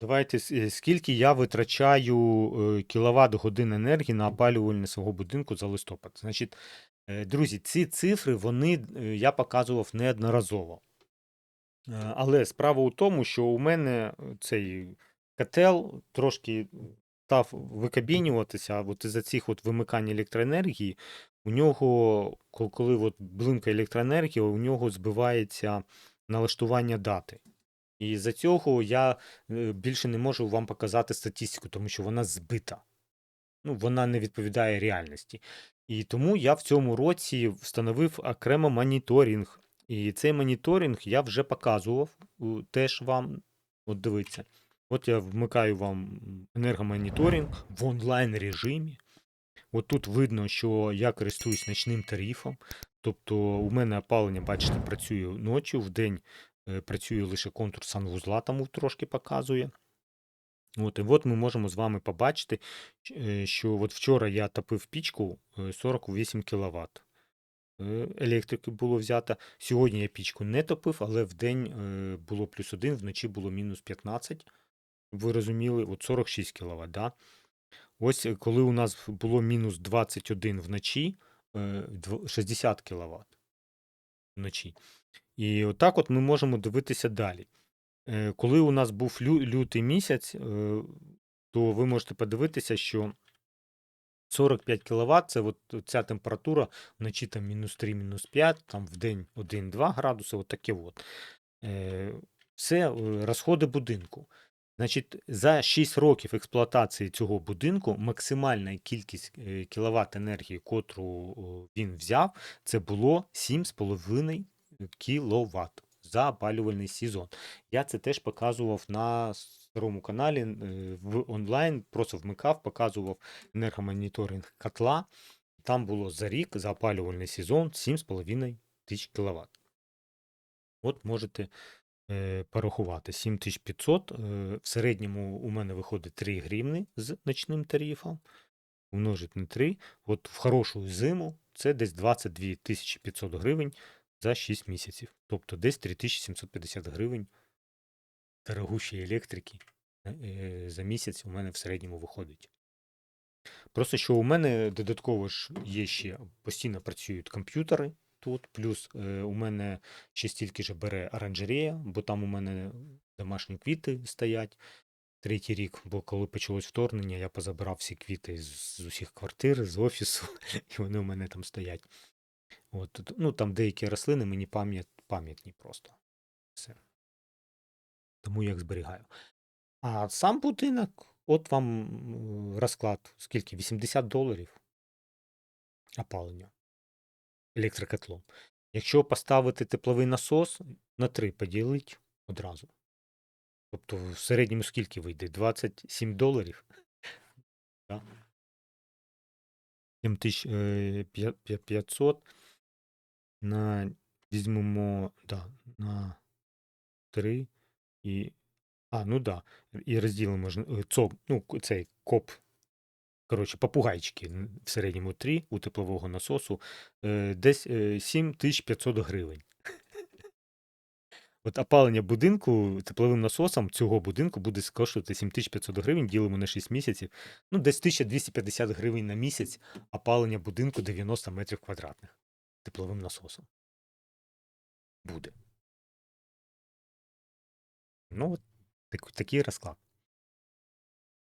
Давайте, е, скільки я витрачаю е, кіловат годин енергії на опалювання свого будинку за листопад. Значить, е, друзі, ці цифри вони я показував неодноразово. Але справа у тому, що у мене цей котел трошки став викабінюватися, от із-за цих от вимикань електроенергії, у нього, коли от блимка електроенергія, у нього збивається налаштування дати. І з-за цього я е, більше не можу вам показати статистику, тому що вона збита. Ну, вона не відповідає реальності. І тому я в цьому році встановив окремо моніторинг. І цей моніторинг я вже показував теж вам. От дивіться. От я вмикаю вам енергомоніторинг в онлайн режимі. От тут видно, що я користуюсь ночним тарифом. Тобто у мене опалення, бачите, працює ночі, в день працює лише контур санвузла, тому трошки показує. От, і от ми можемо з вами побачити, е, що от вчора я топив пічку е, 48 кВт. Електрики було взято. Сьогодні я пічку не топив, але в день е, було плюс 1, вночі було мінус 15. Ви розуміли, от 46 кВт. Да? Ось е, коли у нас було мінус 21 вночі, е, 60 кВт вночі. І отак от ми можемо дивитися далі. Е, Коли у нас був лю- лютий місяць, е, то ви можете подивитися, що 45 кВт це от ця температура вночі там мінус 3, мінус 5, там в день 1-2 градуси, от таке от. Це е, розходи будинку. Значить, за 6 років експлуатації цього будинку максимальна кількість кіловат енергії, котру він взяв, це було 7,5 кВт за опалювальний сезон. Я це теж показував на старому каналі е, в онлайн, просто вмикав, показував енергомоніторинг котла. Там було за рік за опалювальний сезон 7,5 тисяч кВт. От можете е, порахувати 7500. Е, в середньому у мене виходить 3 гривни з ночним тарифом. Умножить на 3. От в хорошу зиму це десь 22 500 гривень за 6 місяців. Тобто десь 3750 гривень дорогущої електрики е, за місяць у мене в середньому виходить. Просто що у мене додатково ж є ще постійно працюють комп'ютери тут, плюс е, у мене ще стільки ж бере оранжерея, бо там у мене домашні квіти стоять. Третій рік, бо коли почалось вторгнення, я позабирав всі квіти з, з усіх квартир, з офісу, і вони у мене там стоять. От, ну, там деякі рослини мені пам'ят, пам'ятні просто. Все. Тому я їх зберігаю. А сам будинок, от вам розклад, скільки? 80 доларів опалення електрокотлом. Якщо поставити тепловий насос на 3 поділить одразу. Тобто в середньому скільки вийде? 27 доларів. 7500 на візьмемо да, на 3 і. А, ну да. І розділимо ж е, ну, цей коп. Коротше, попугайчики в середньому 3 у теплового насосу. Е, десь е, 7500 гривень. От опалення будинку тепловим насосом цього будинку буде коштувати 7500 гривень, ділимо на 6 місяців. Ну, десь 1250 гривень на місяць опалення будинку 90 метрів квадратних тепловим насосом. Буде. Ну, от так, такий розклад.